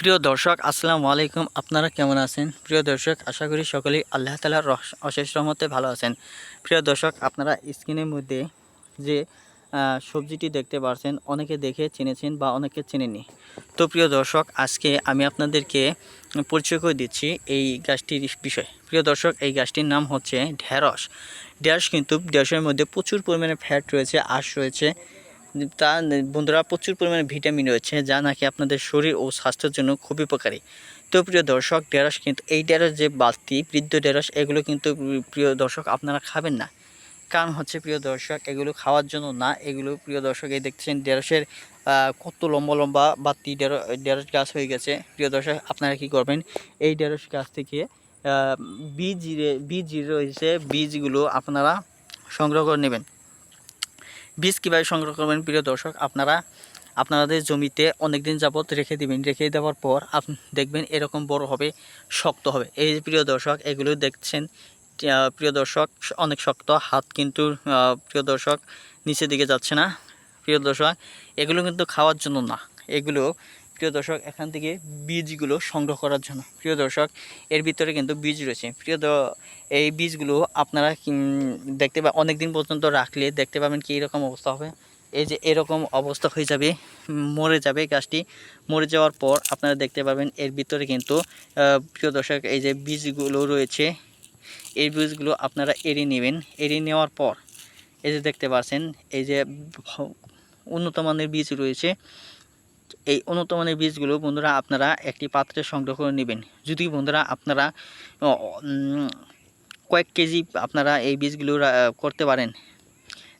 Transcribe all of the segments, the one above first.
প্রিয় দর্শক, আসসালামু আলাইকুম। আপনারা কেমন আছেন? প্রিয় দর্শক, আশা করি সকলেই আল্লাহ তালার অশেষ রহমতে ভালো আছেন। প্রিয় দর্শক, আপনারা স্ক্রিনের মধ্যে যে সবজিটি দেখতে পারছেন, অনেকে দেখে চিনেছেন বা অনেকে চেনেনি তো প্রিয় দর্শক, আজকে আমি আপনাদেরকে পরিচয় করে দিচ্ছি এই গাছটির বিষয়। প্রিয় দর্শক, এই গাছটির নাম হচ্ছে ঢেঁড়স। ঢেঁড়স কিন্তু ঢেঁড়সের মধ্যে প্রচুর পরিমাণে ফ্যাট রয়েছে, আঁশ রয়েছে তা বন্ধুরা প্রচুর পরিমাণে ভিটামিন রয়েছে, যা নাকি আপনাদের শরীর ও স্বাস্থ্যের জন্য খুবই উপকারী। তো প্রিয় দর্শক, ঢেঁড়স কিন্তু, এই ঢেঁড়স যে বালতি, বৃদ্ধ ঢেঁড়স, এগুলো কিন্তু প্রিয় দর্শক আপনারা খাবেন না। কারণ হচ্ছে প্রিয় দর্শক, এগুলো খাওয়ার জন্য না, এগুলো প্রিয় দর্শক এই দেখছেন ঢেঁড়সের কত লম্বা লম্বা বাতি ঢেঁড়স গাছ হয়ে গেছে। প্রিয় দর্শক, আপনারা কি করবেন, এই ঢেঁড়স গাছ থেকে বীজ বীজ রয়েছে, বীজগুলো আপনারা সংগ্রহ করে নেবেন। বীজ কীভাবে সংগ্রহ করবেন, প্রিয় দর্শক? আপনারা, আপনাদের জমিতে অনেক দিন যাবৎ রেখে দিবেন। রেখে দেওয়ার পর আপনি দেখবেন এরকম বড় হবে, শক্ত হবে। এই প্রিয় দর্শক, এগুলো দেখছেন প্রিয় দর্শক অনেক শক্ত, হাত কিন্তু প্রিয় দর্শক, নিচের দিকে যাচ্ছে না। প্রিয় দর্শক, এগুলো কিন্তু খাওয়ার জন্য না। এগুলো প্রিয় দর্শক, এখান থেকে বীজগুলো সংগ্রহ করার জন্য। প্রিয় দর্শক, এর ভিতরে কিন্তু বীজ রয়েছে। প্রিয় এই বীজগুলো আপনারা দেখতে পা অনেক দিন পর্যন্ত রাখলে দেখতে পাবেন কি এরকম অবস্থা হবে। এই যে এরকম অবস্থা হয়ে যাবে, মরে যাবে গাছটি। মরে যাওয়ার পর আপনারা দেখতে পাবেন এর ভিতরে কিন্তু প্রিয় দর্শক, এই যে বীজগুলো রয়েছে, এই বীজগুলো আপনারা এড়িয়ে নেবেন। এড়িয়ে নেওয়ার পর, এই যে দেখতে পাচ্ছেন, এই যে উন্নত মানের বীজ রয়েছে। এই উন্নত মানের বীজগুলো বন্ধুরা আপনারা একটি পাত্রে সংগ্রহ করে নেবেন। যদি বন্ধুরা আপনারা কয়েক কেজি আপনারা এই বীজগুলো করতে পারেন,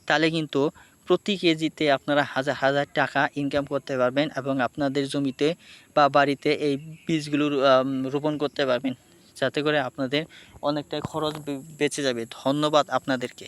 তাহলে কিন্তু প্রতি কেজিতে আপনারা হাজার হাজার টাকা ইনকাম করতে পারবেন এবং আপনাদের জমিতে বা বাড়িতে এই বীজগুলো রোপণ করতে পারবেন। যাতে করে আপনাদের অনেকটাই খরচ বেঁচে যাবে। ধন্যবাদ আপনাদেরকে।